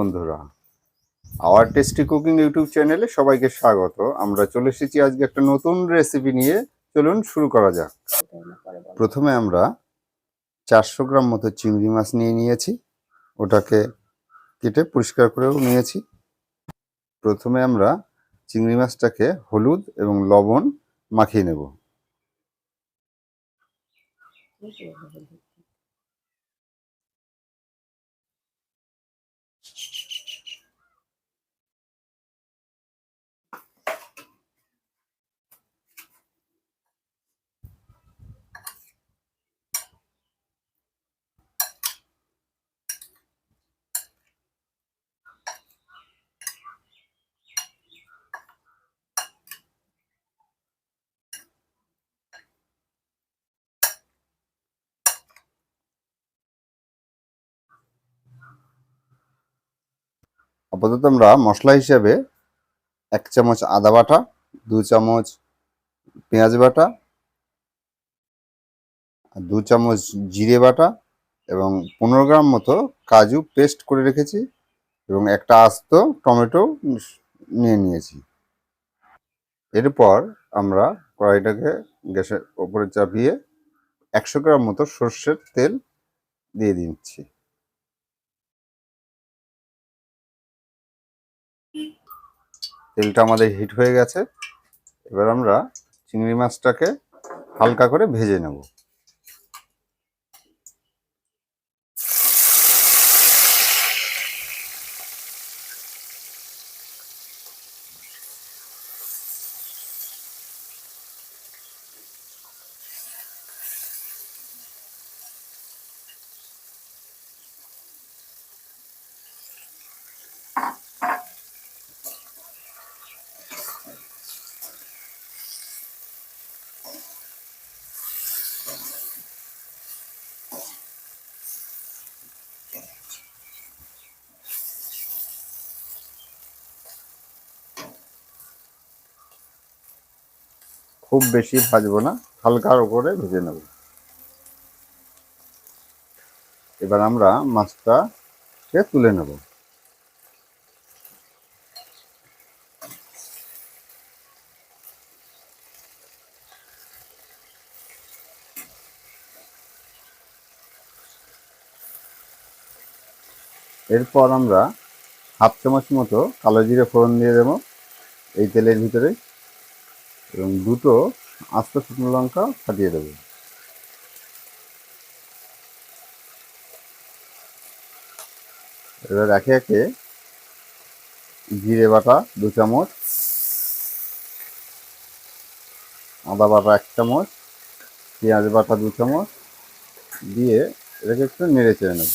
বন্ধুরা hour tasty cooking YouTube চ্যানেলে সবাইকে স্বাগত। আমরা চলে এসেছি আজকে একটা নতুন রেসিপি নিয়ে। চলুন শুরু করা যাক। প্রথমে আমরা চারশো গ্রাম মতো চিংড়ি মাছ নিয়ে নিয়েছি। ওটাকে কেটে পরিষ্কার করেও নিয়েছি। প্রথমে আমরা চিংড়ি মাছটাকে হলুদ এবং লবণ মাখিয়ে নেব। আপাতত আমরা মশলা হিসেবে এক চামচ আদা বাটা, দু চামচ পেঁয়াজ বাটা দু চামচ জিরে বাটা এবং পনেরো গ্রাম মতো কাজু পেস্ট করে রেখেছি এবং একটা আস্ত টমেটো নিয়ে নিয়েছি। এরপর আমরা কড়াইটাকে গ্যাসের ওপরে চাপিয়ে একশো গ্রাম মতো সর্ষের তেল দিয়ে দিচ্ছি। তেলটা আমাদের হিট হয়ে গেছে। এবার আমরা চিংড়ি মাছটাকে হালকা করে ভেজে নেব। খুব বেশি ভাজবো না, হালকার উপরে ভেজে নেব। এবার আমরা মাছটাকে তুলে নেব। এরপর আমরা হাফ চামচ মতো কালো জিরে ফোড়ন দিয়ে দেবো। এই তেলের ভিতরে এবং দুটো আস্ত শুকনো লঙ্কা ফাটিয়ে দেবো। এবার একে একে জিরে বাটা দু চামচ, আদা বাটা এক চামচ, পেঁয়াজ বাটা দু চামচ, দিয়ে এটাকে একটু নেড়ে চেড়ে নেব।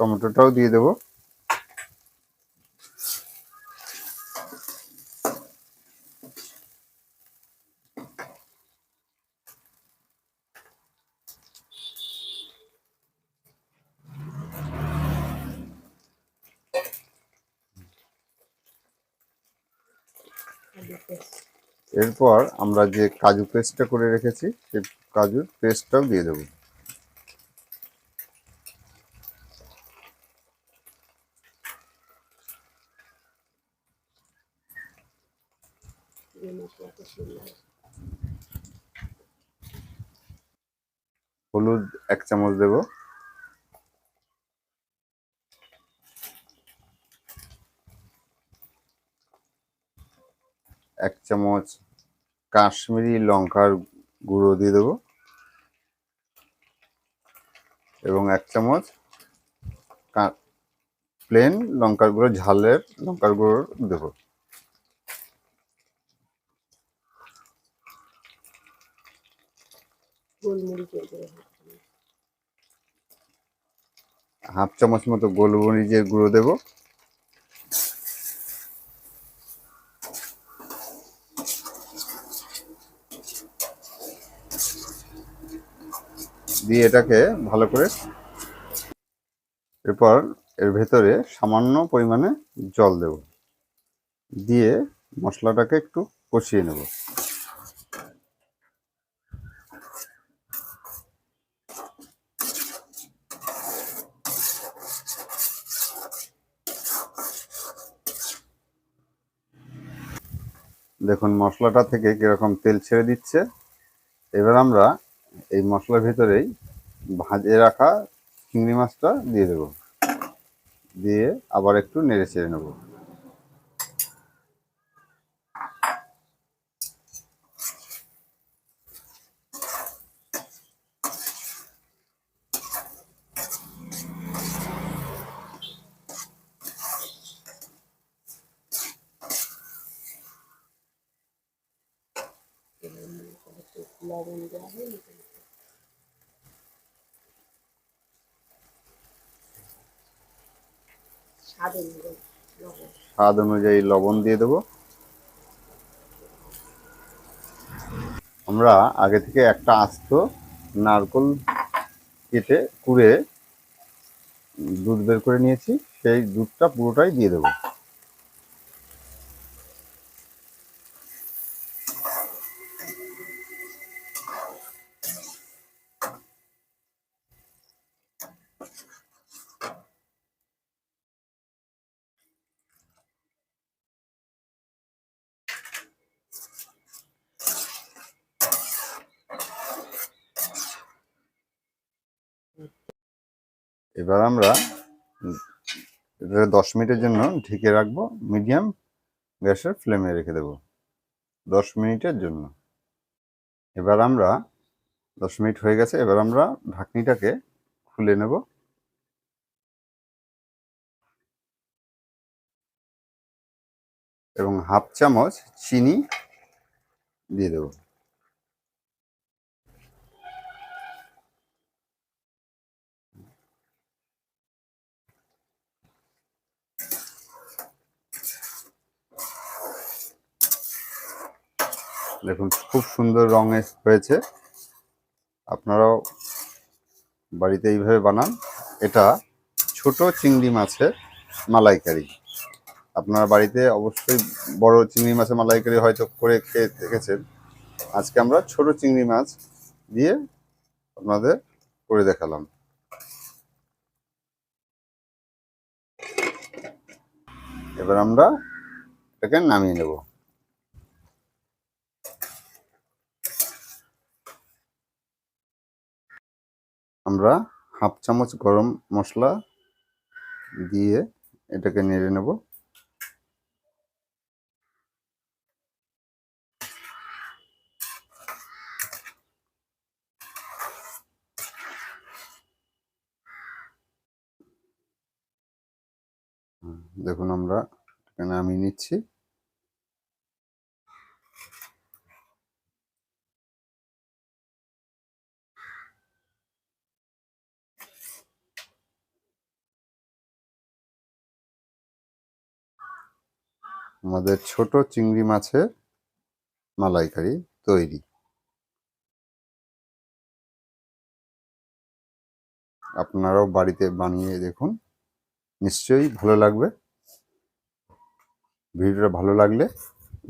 টমেটোটাও দিয়ে দেবো। এরপর আমরা যে কাজু পেস্টটা করে রেখেছি, সেই কাজুর পেস্টটাও দিয়ে দেবো। হলুদ এক চামচ দেব। এক চামচ কাশ্মীরি লঙ্কার গুঁড়ো দিয়ে দেবো। এবং এক চামচ প্লেন লঙ্কার গুঁড়ো, ঝালের লঙ্কার গুঁড়ো দেবো। হাফ চামচ মতো গোলমরিচের গুঁড়ো দেব। দিয়ে এটাকে ভালো করে এরপর এর ভেতরে সামান্য পরিমাণে জল দেব। দিয়ে মশলাটাকে একটু কষিয়ে নেব। দেখুন, মশলাটা থেকে কীরকম তেল ছেড়ে দিচ্ছে। এবার আমরা এই মশলার ভেতরেই ভাজে রাখা চিংড়ি মাছটা দিয়ে দেব। দিয়ে আবার একটু নেড়ে চেড়ে নেব। স্বাদ অনুযায়ী লবণ স্বাদ অনুযায়ী লবণ দিয়ে দেব। আমরা আগে থেকে একটা আস্ত নারকল কেটে কুড়ে দুধ বের করে নিয়েছি, সেই দুধটা পুরোটাই দিয়ে দেবো। এবার আমরা এটা দশ মিনিটের জন্য ঢেকে রাখব মিডিয়াম গ্যাসের ফ্লেমে রেখে দেব, দশ মিনিটের জন্য। এবার আমরা, দশ মিনিট হয়ে গেছে, এবার আমরা ঢাকনিটাকে খুলে নেব। এবং হাফ চামচ চিনি দিয়ে দেবো। দেখুন, খুব সুন্দর এস- হয়েছে। আপনারাও বাড়িতে এইভাবে বানান। এটা ছোট চিংড়ি মাছের মালাইকারি। আপনার বাড়িতে অবশ্যই বড় চিংড়ি মাছের মালাইকারি হয়তো করে খেয়ে দেখেছেন। আজকে আমরা ছোট চিংড়ি মাছ দিয়ে আপনাদের করে দেখালাম। এবার আমরা এটাকে নামিয়ে নেব। আমরা হাফ চামচ গরম মশলা দিয়ে এটাকে নেড়ে নেব। দেখুন আমরা নামিয়ে নিচ্ছি। আমাদের ছোট চিংড়ি মাছের মালাইকারি তৈরি। আপনারাও বাড়িতে বানিয়ে দেখুন। নিশ্চয়ই ভালো লাগবে। ভিডিওটা ভালো লাগলে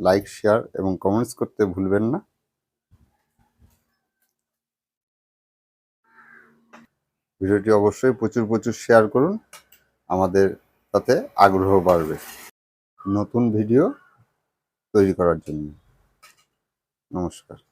লাইক, শেয়ার এবং কমেন্টস করতে ভুলবেন না। ভিডিওটি অবশ্যই প্রচুর প্রচুর শেয়ার করুন। আমাদের তাতে আগ্রহ বাড়বে। নতুন ভিডিও তৈরি করার জন্য। নমস্কার।